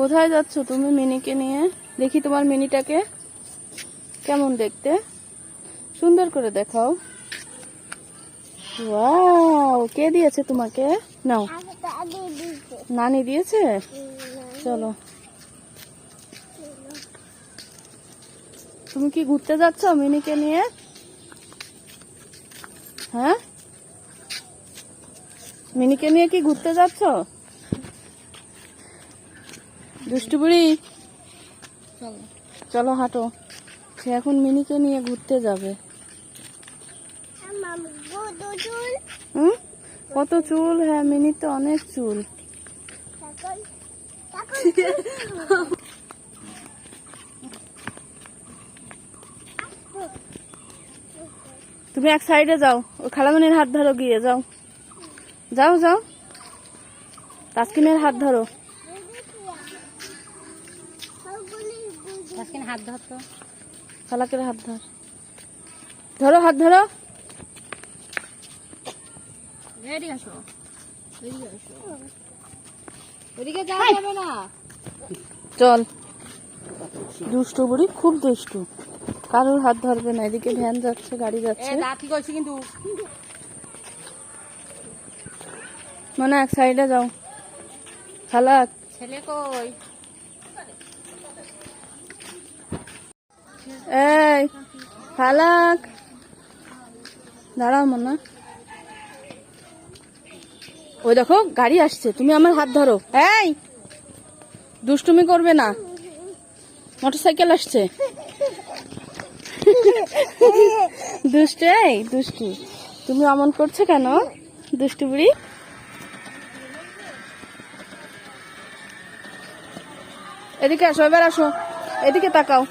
কোথায় যাচ্ছ তুমি মিনিকে নিয়ে? দেখি তোমার মিনিটাকে। কেমন দেখতে? সুন্দর করে দেখাও। কে দিয়েছে তোমাকে? নাও। নানি দিয়েছে? চলো। তুমি কি ঘুরতে যাচ্ছ মিনিকে নিয়ে? হ্যাঁ? মিনিকে নিয়ে কি ঘুরতে যাচ্ছ? দুষ্টু বুড়ি। চলো হাঁটো। সে এখন মিনিকে নিয়ে ঘুরতে যাবে। কত চুল? হ্যাঁ মিনির তো অনেক চুল। তুমি এক সাইডে যাও। খালামনির হাত ধরো গিয়ে, যাও। যাও যাও। তাসকিনের হাত ধরো। হাত ধর তো। খালাকের হাত ধর। ধরো হাত ধরো। রেডি আসো। এদিকে আসো। ওদিকে যাওয়া যাবে না। চল। দুষ্টু বুড়ি খুব দুষ্টু। কারোর হাত ধরবে না এদিকে ভ্যান যাচ্ছে গাড়ি যাচ্ছে। কিন্তু। মানে এক সাইডে যাও। খালাক ছেলে কই? এই খালাক দাঁড়াও মনে ওই দেখো, গাড়ি আসছে। তুমি আমার হাত ধরো। এই, দুষ্টুমি করবে না। মোটরসাইকেল আসছে। দুষ্টু, এই, দুষ্টু। তুমি অমন করছ কেন, দুষ্টু বুড়ি? এদিকে আসো, এবার আসো। এদিকে তাকাও।